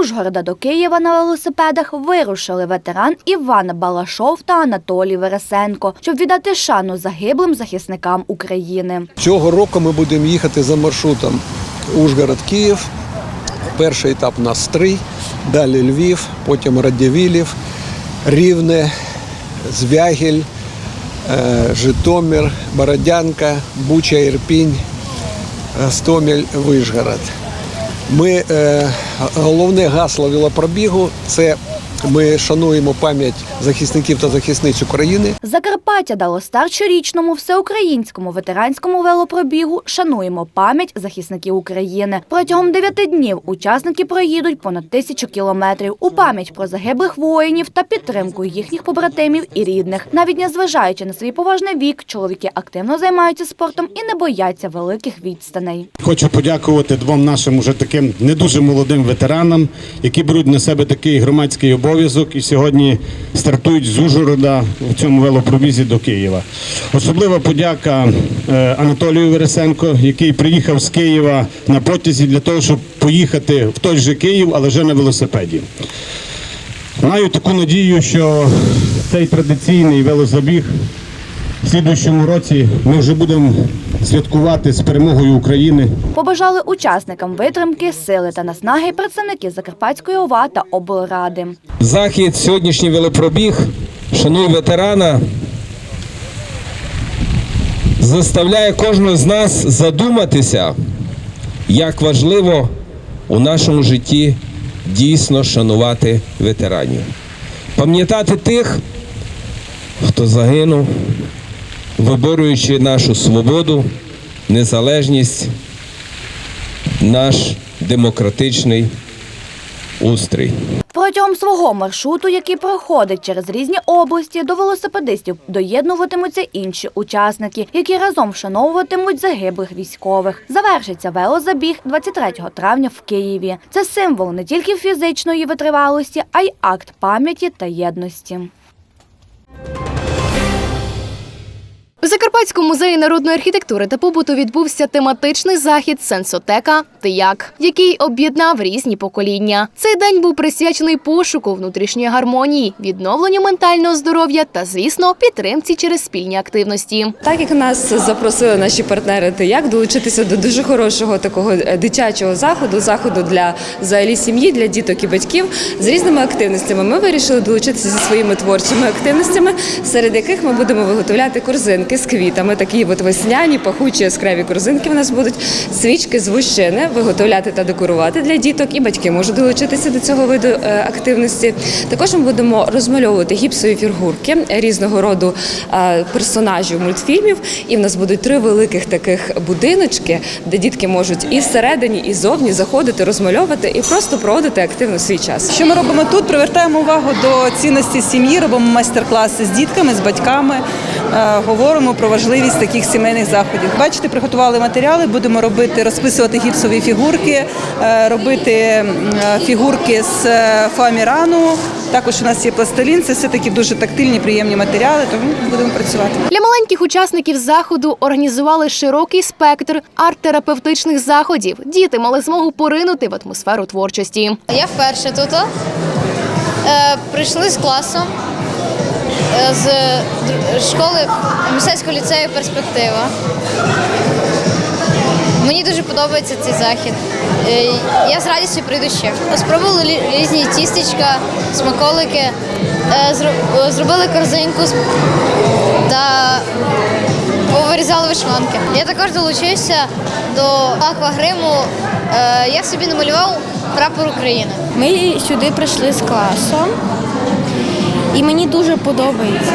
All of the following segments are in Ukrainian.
Ужгорода до Києва на велосипедах вирушили ветеран Іван Балашов та Анатолій Вересенко, щоб віддати шану загиблим захисникам України. Цього року ми будемо їхати за маршрутом Ужгород-Київ. Перший етап у нас Стрий, далі Львів, потім Радівілів, Рівне, Звягіль, е, Житомир, Бородянка, Буча, Ірпінь, Стоміль, Вишгород. Ми, е, головне гасло велопробігу це ми шануємо пам'ять захисників та захисниць України. Закарпаття дало старт щорічному всеукраїнському ветеранському велопробігу Шануємо пам'ять захисників України. Протягом дев'яти днів учасники проїдуть понад тисячу кілометрів у пам'ять про загиблих воїнів та підтримку їхніх побратимів і рідних. Навіть незважаючи на свій поважний вік, чоловіки активно займаються спортом і не бояться великих відстаней. Хочу подякувати двом нашим уже таким не дуже молодим ветеранам, які беруть на себе такий громадський обов'язок і сьогодні стартують з Ужгорода в цьому велопробізі до Києва. Особлива подяка е, Анатолію Вересенко, який приїхав з Києва на потязі для того, щоб поїхати в той же Київ, але вже на велосипеді. Маю таку надію, що цей традиційний велозабіг в слідуючому році ми вже будемо святкувати з перемогою України. Побажали учасникам витримки, сили та наснаги представники Закарпатської ОВА та облради. Захід, сьогоднішній велопробіг, шануй ветерана, заставляє кожного з нас задуматися, як важливо у нашому житті дійсно шанувати ветеранів. Пам'ятати тих, хто загинув, виборюючи нашу свободу, незалежність, наш демократичний устрій. Протягом свого маршруту, який проходить через різні області, до велосипедистів доєднуватимуться інші учасники, які разом вшановуватимуть загиблих військових. Завершиться велозабіг 23 травня в Києві. Це символ не тільки фізичної витривалості, а й акт пам'яті та єдності. У Закарпатському музеї народної архітектури та побуту відбувся тематичний захід Сенсотека Ти як, який об'єднав різні покоління. Цей день був присвячений пошуку внутрішньої гармонії, відновленню ментального здоров'я та, звісно, підтримці через спільні активності. Так як нас запросили наші партнери, ти як долучитися до дуже хорошого такого е, дитячого заходу, заходу для взагалі сім'ї, для діток і батьків з різними активностями. Ми вирішили долучитися зі своїми творчими активностями, серед яких ми будемо виготовляти корзинки з квітами, такі от весняні, пахучі яскраві корзинки. У нас будуть свічки з вущини, виготовляти та декорувати для діток, і батьки можуть долучитися до цього виду е, активності. Також ми будемо розмальовувати гіпсові фігурки різного роду е, персонажів мультфільмів. І в нас будуть три великих таких будиночки, де дітки можуть і всередині, і зовні заходити, розмальовувати і просто проводити активно свій час. Що ми робимо тут? Привертаємо увагу до цінності сім'ї, робимо майстер-класи з дітками, з батьками, говоримо про важливість таких сімейних заходів. Бачите, приготували матеріали, будемо робити, розписувати гіпсові фігурки, е, робити е, фігурки з е, фоамірану. Також у нас є пластилін, це все таки дуже тактильні, приємні матеріали, тому будемо працювати. Для маленьких учасників заходу організували широкий спектр арт-терапевтичних заходів. Діти мали змогу поринути в атмосферу творчості. Я вперше тут. Е, прийшли з класом е, з школи мистецького ліцею перспектива. Мені дуже подобається цей захід. Е, я з радістю прийду ще. Спробували різні тістечка, смаколики, е, зро- е, зробили корзинку та повирізали вишиванки. Я також долучився до аквагриму. Е, Я собі намалював прапор України. Ми сюди прийшли з класом, і мені дуже подобається.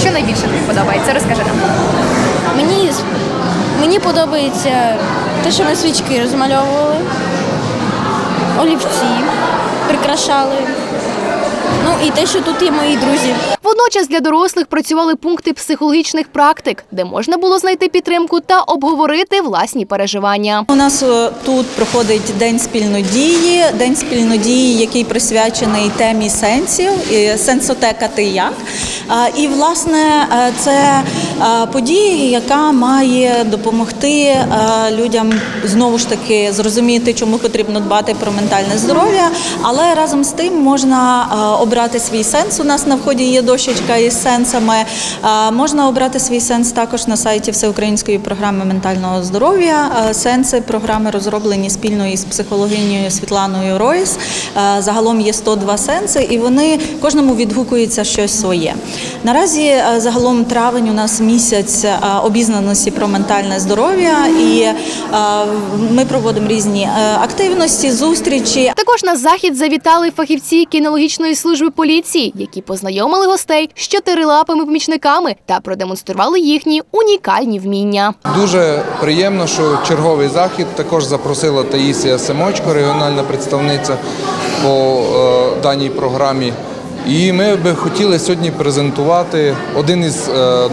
Що найбільше тобі подобається? Розкажи нам. Мені, мені подобається те, що ми свічки розмальовували, олівці прикрашали. Ну і те, що тут є мої друзі. Водночас для дорослих працювали пункти психологічних практик, де можна було знайти підтримку та обговорити власні переживання. У нас е, тут проходить день спільнодії, день спільнодії, який присвячений темі сенсів, сенсотека ти як. І власне е, це е, подія, яка має допомогти людям знову ж таки зрозуміти, чому потрібно дбати про ментальне здоров'я, але разом з тим можна е, обрати свій сенс. У нас на вході є дощечка із сенсами. Можна обрати свій сенс також на сайті Всеукраїнської програми ментального здоров'я. Сенси програми розроблені спільно із психологинею Світланою Ройс. Загалом є 102 сенси, і вони кожному відгукується щось своє. Наразі загалом травень у нас місяць обізнаності про ментальне здоров'я, і ми проводимо різні е, активності, зустрічі. Також на захід завітали фахівці кінологічної служби поліції, які познайомили гостей з чотирилапими помічниками та продемонстрували їхні унікальні вміння. Дуже приємно, що черговий захід також запросила Таїсія Семочко, регіональна представниця по е, даній програмі. І ми би хотіли сьогодні презентувати один із е,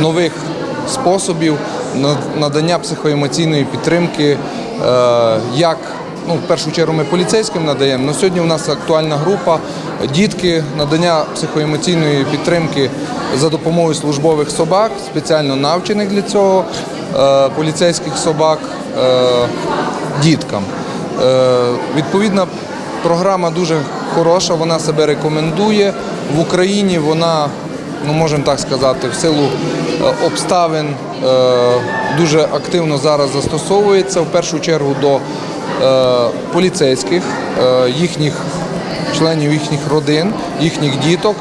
нових способів на- надання психоемоційної підтримки, е, як ну, в першу чергу ми поліцейським надаємо, але сьогодні у нас актуальна група дітки надання психоемоційної підтримки за допомогою службових собак, спеціально навчених для цього е, поліцейських собак е, діткам. Е, Відповідна програма дуже хороша, вона себе рекомендує. В Україні вона ну можемо так сказати, в силу обставин дуже активно зараз застосовується в першу чергу до поліцейських, е, їхніх членів їхніх родин, їхніх діток.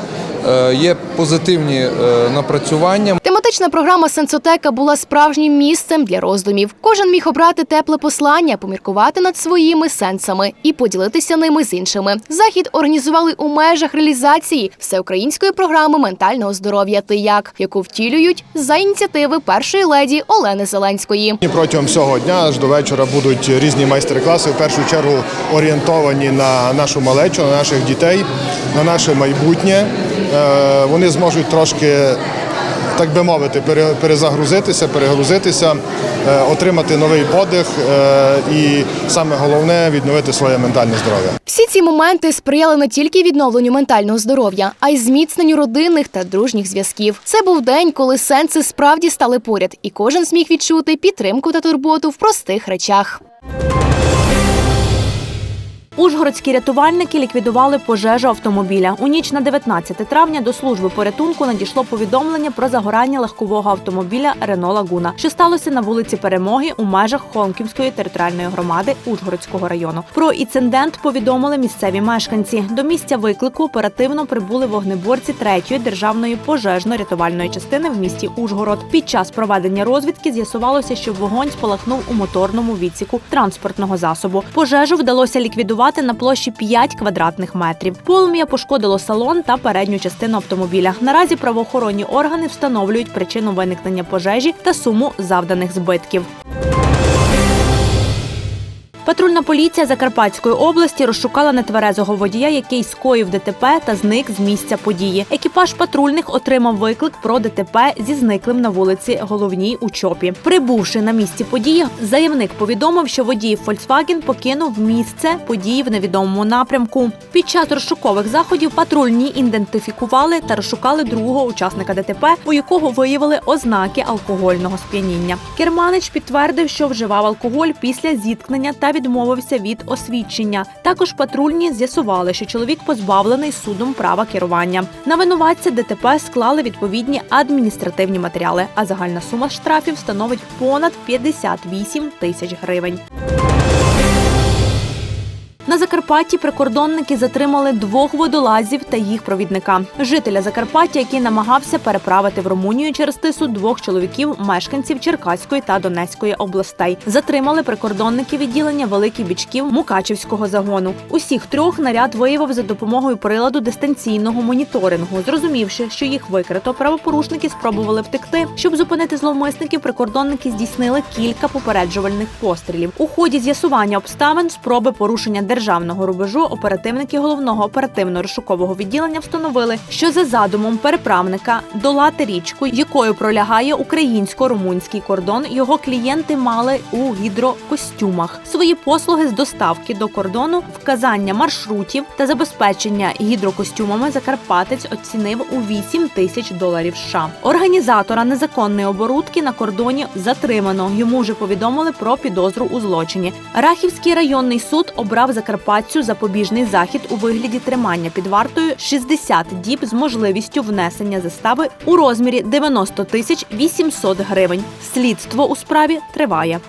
Е, Є позитивні е, напрацювання. Тематична програма Сенсотека була справжнім місцем для роздумів. Кожен міг обрати тепле послання, поміркувати над своїми сенсами і поділитися ними з іншими. Захід організували у межах реалізації всеукраїнської програми ментального здоров'я «Ти як», яку втілюють за ініціативи першої леді Олени Зеленської. Протягом всього дня аж до вечора будуть різні майстер-класи, в першу чергу орієнтовані на нашу малечу, на наших дітей, на наше майбутнє. Е, Вони зможуть трошки, так би мовити, пере- перезагрузитися, перегрузитися, е, отримати новий подих е, і саме головне відновити своє ментальне здоров'я. Всі ці моменти сприяли не тільки відновленню ментального здоров'я, а й зміцненню родинних та дружніх зв'язків. Це був день, коли сенси справді стали поряд, і кожен зміг відчути підтримку та турботу в простих речах. Ужгородські рятувальники ліквідували пожежу автомобіля. У ніч на 19 травня до служби порятунку надійшло повідомлення про загорання легкового автомобіля Рено Лагуна, що сталося на вулиці Перемоги у межах Холмківської територіальної громади Ужгородського району. Про інцидент повідомили місцеві мешканці. До місця виклику оперативно прибули вогнеборці 3-ї державної пожежно-рятувальної частини в місті Ужгород. Під час проведення розвідки з'ясувалося, що вогонь спалахнув у моторному відсіку транспортного засобу. Пожежу вдалося ліквідувати на площі 5 квадратних метрів. Полум'я пошкодило салон та передню частину автомобіля. Наразі правоохоронні органи встановлюють причину виникнення пожежі та суму завданих збитків. Патрульна поліція Закарпатської області розшукала нетверезого водія, який скоїв ДТП та зник з місця події. Екіпаж патрульних отримав виклик про ДТП зі зниклим на вулиці Головній у Чопі. Прибувши на місці події, заявник повідомив, що водій Volkswagen покинув місце події в невідомому напрямку. Під час розшукових заходів патрульні ідентифікували та розшукали другого учасника ДТП, у якого виявили ознаки алкогольного сп'яніння. Керманич підтвердив, що вживав алкоголь після зіткнення та відмовився від освідчення. Також патрульні з'ясували, що чоловік позбавлений судом права керування. На винуватця ДТП склали відповідні адміністративні матеріали, а загальна сума штрафів становить понад 58 тисяч гривень. На Закарпатті прикордонники затримали двох водолазів та їх провідника. Жителя Закарпаття, який намагався переправити в Румунію через тису двох чоловіків, мешканців Черкаської та Донецької областей. Затримали прикордонники відділення Великий Бічків Мукачівського загону. Усіх трьох наряд виявив за допомогою приладу дистанційного моніторингу. Зрозумівши, що їх викрито, правопорушники спробували втекти. Щоб зупинити зловмисників, прикордонники здійснили кілька попереджувальних пострілів. У ході з'ясування обставин спроби порушення державного рубежу оперативники головного оперативно-розшукового відділення встановили, що за задумом переправника долати річку, якою пролягає українсько-румунський кордон, його клієнти мали у гідрокостюмах. Свої послуги з доставки до кордону, вказання маршрутів та забезпечення гідрокостюмами Закарпатець оцінив у 8 тисяч доларів США. Організатора незаконної оборудки на кордоні затримано. Йому вже повідомили про підозру у злочині. Рахівський районний суд обрав Закарпатцю запобіжний захід у вигляді тримання під вартою 60 діб з можливістю внесення застави у розмірі 90 тисяч 800 гривень. Слідство у справі триває.